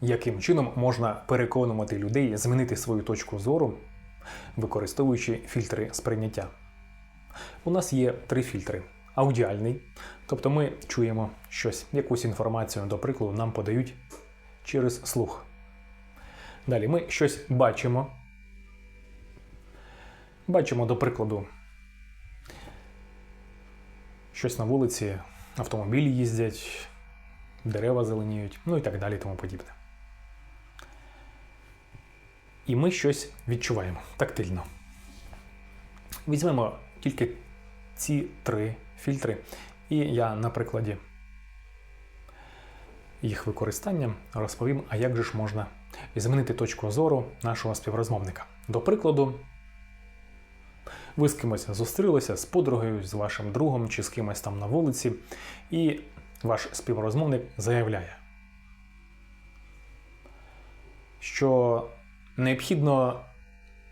яким чином можна переконувати людей змінити свою точку зору, використовуючи фільтри сприйняття. У нас є три фільтри: аудіальний, тобто ми чуємо щось, якусь інформацію, до прикладу, нам подають через слух. Далі ми щось бачимо. Бачимо, до прикладу, щось на вулиці, автомобілі їздять, дерева зеленіють, ну і так далі, тому подібне. І ми щось відчуваємо тактильно. Візьмемо тільки ці три фільтри, і я на прикладі їх використання розповім, а як же ж можна змінити точку зору нашого співрозмовника. До прикладу, ви з кимось зустрілися з подругою, з вашим другом чи з кимось там на вулиці, і ваш співрозмовник заявляє, що необхідно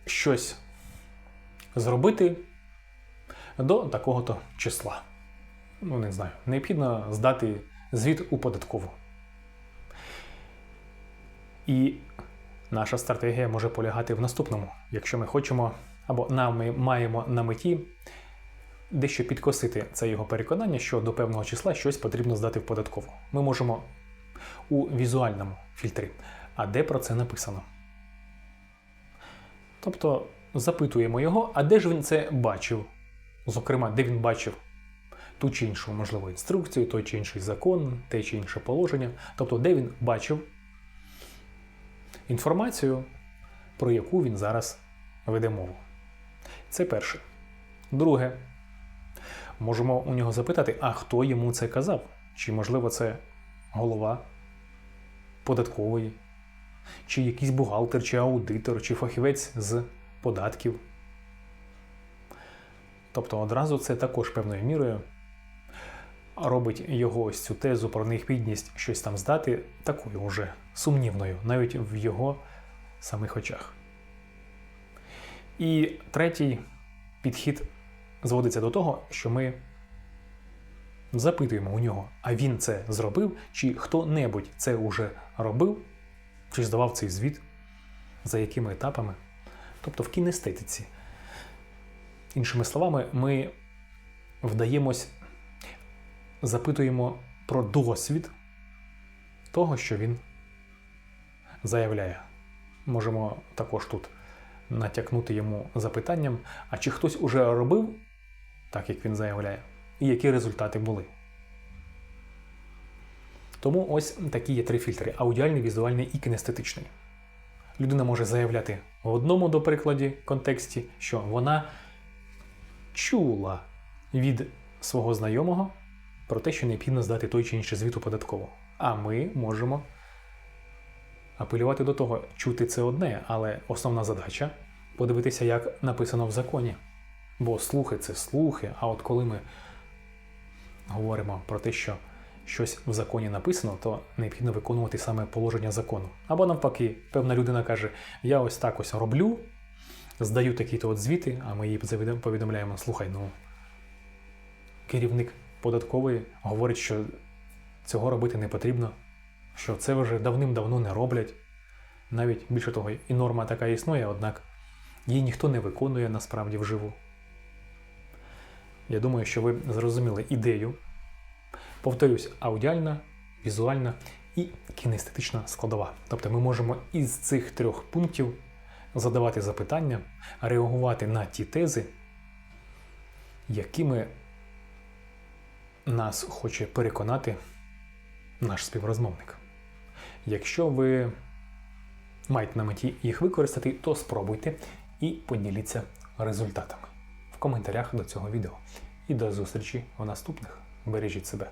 щось зробити до такого-то числа. Ну, не знаю, необхідно здати звіт у податкову. І наша стратегія може полягати в наступному, якщо ми хочемо або ми маємо на меті дещо підкосити це його переконання, що до певного числа щось потрібно здати в податкову. Ми можемо у візуальному фільтрі. А де про це написано? Тобто запитуємо його, а де ж він це бачив? Зокрема, де він бачив ту чи іншу, можливо, інструкцію, той чи інший закон, те чи інше положення. Тобто, де він бачив інформацію, про яку він зараз веде мову. Це перше. Друге, можемо у нього запитати, а хто йому це казав? Чи, можливо, це голова податкової, чи якийсь бухгалтер, чи аудитор, чи фахівець з податків. Тобто одразу це також певною мірою робить його ось цю тезу про необхідність щось там здати такою уже сумнівною, навіть в його самих очах. І третій підхід зводиться до того, що ми запитуємо у нього, а він це зробив, чи хто-небудь це уже робив, чи здавав цей звіт, за якими етапами. Тобто в кінестетиці. Іншими словами, ми вдаємось, запитуємо про досвід того, що він заявляє. Можемо також тут натякнути йому запитанням, а чи хтось уже робив так, як він заявляє, і які результати були. Тому ось такі є три фільтри: аудіальний, візуальний і кінестетичний. Людина може заявляти в одному, до прикладі, контексті, що вона чула від свого знайомого про те, що необхідно здати той чи інший звіт у податкову. А ми можемо апелювати до того, чути це одне, але основна задача подивитися, як написано в законі. Бо слухи це слухи, а от коли ми говоримо про те, що щось в законі написано, то необхідно виконувати саме положення закону. Або навпаки, певна людина каже: Я ось так ось роблю, здаю такі-то от звіти, а ми їй повідомляємо: слухай, ну керівник податкової говорить, що цього робити не потрібно, що це вже давним-давно не роблять. Навіть більше того, і норма така існує, однак її ніхто не виконує насправді вживу. Я думаю, що ви зрозуміли ідею. Повторюсь, аудіальна, візуальна і кінестетична складова. Тобто ми можемо із цих трьох пунктів задавати запитання, реагувати на ті тези, якими нас хоче переконати наш співрозмовник. Якщо ви маєте на меті їх використати, то спробуйте і поділіться результатами в коментарях до цього відео. І до зустрічі у наступних. Бережіть себе.